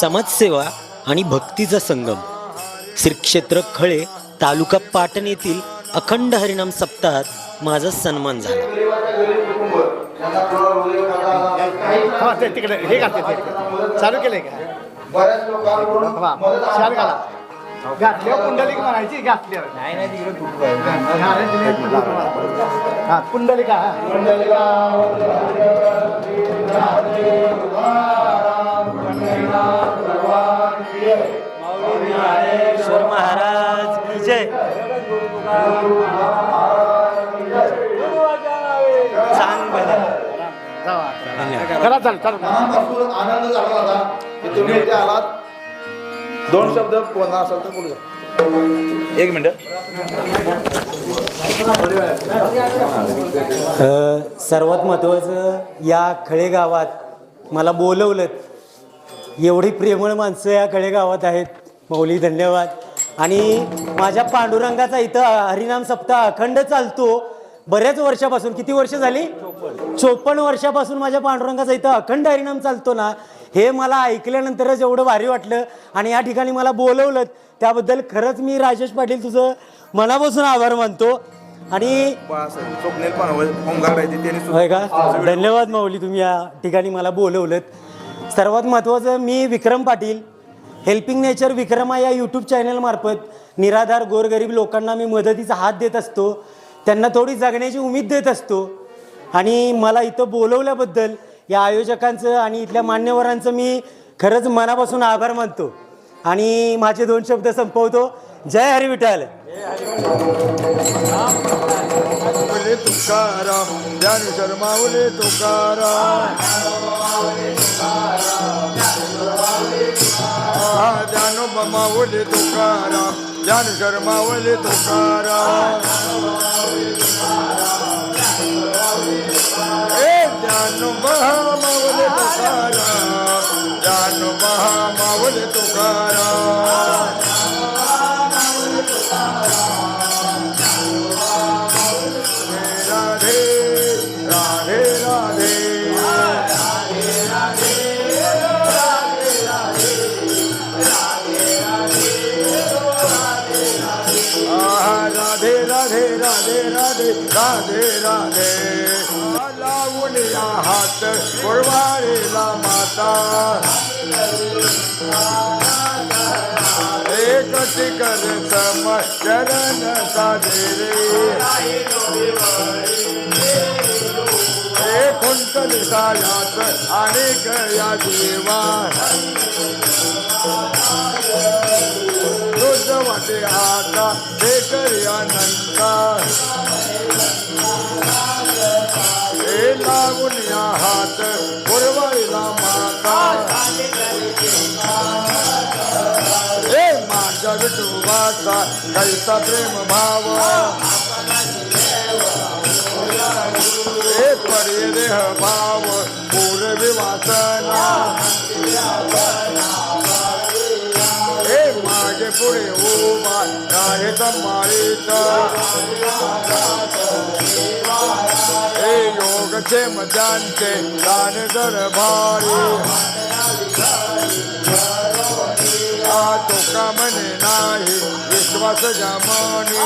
समाजसेवा आणि भक्तीचा संगम. श्री क्षेत्र खळे तालुका पाटण येथील अखंड हरिनाम सप्ताहात माझा सन्मान झाला. चालू केलंय का? बऱ्याच लोकांकडून महाराज की जय. आनंद झाला होता की तुम्ही इथे आलात. दोन शब्द बोलणार असाल तर बोलू शकता. एक मिनिट. सर्वात महत्त्वाचं या खळे गावात मला बोलवलं एवढी प्रेमळ माणसं या खळे गावात आहेत. मौली धन्यवाद. आणि माझ्या पांडुरंगाचा इथं हरिनाम सप्ताह अखंड चालतो. बऱ्याच वर्षापासून किती वर्ष झाली? चोपन्न वर्षापासून माझ्या पांडुरंगाचा इथं अखंड हरिनाम चालतो ना. हे मला ऐकल्यानंतरच एवढं भारी वाटलं. आणि या ठिकाणी मला बोलवलं. त्याबद्दल खरंच मी राजेश पाटील तुझं मनापासून आभार मानतो. आणि होय का? धन्यवाद माऊली तुम्ही या ठिकाणी मला बोलवलं सर्वात महत्त्वाचं मी विक्रम पाटील हेल्पिंग नेचर विक्रमा या यूट्यूब चॅनलमार्फत निराधार गोरगरीब लोकांना मी मदतीचा हात देत असतो. त्यांना थोडी जगण्याची उमेद देत असतो. आणि मला इथं बोलवल्याबद्दल या आयोजकांचं आणि इथल्या मान्यवरांचं मी खरंच मनापासून आभार मानतो. आणि माझे दोन शब्द संपवतो. जय हरी विठ्ठल! माऊले तुकाराम. शर्मा माऊले तुकाराम. हा ज्ञानोबा माऊले तुकाराम. शर्मा माऊले तुकाराम. ए ज्ञान महामा तुकाराम. ज्ञानोबा माऊले तुकाराम. राधे राधे राधे राधे राधे। राधे राधे राधे लावून या हात गुरुवारीला माता। एक कर सम चरण साधे रे कुंतल सायात आणि गया देवा तुझ वाटे आता हे करी अनंता। माझ्या विठोबाचा कैसा प्रेम भाव. हे परे देह भाव पूर्वी वासना हे मागे पुढे उभा आहे संभाळीत हे योग योगचे मजांचे दान दरबारी तो का मन नाही विश्वास जमनी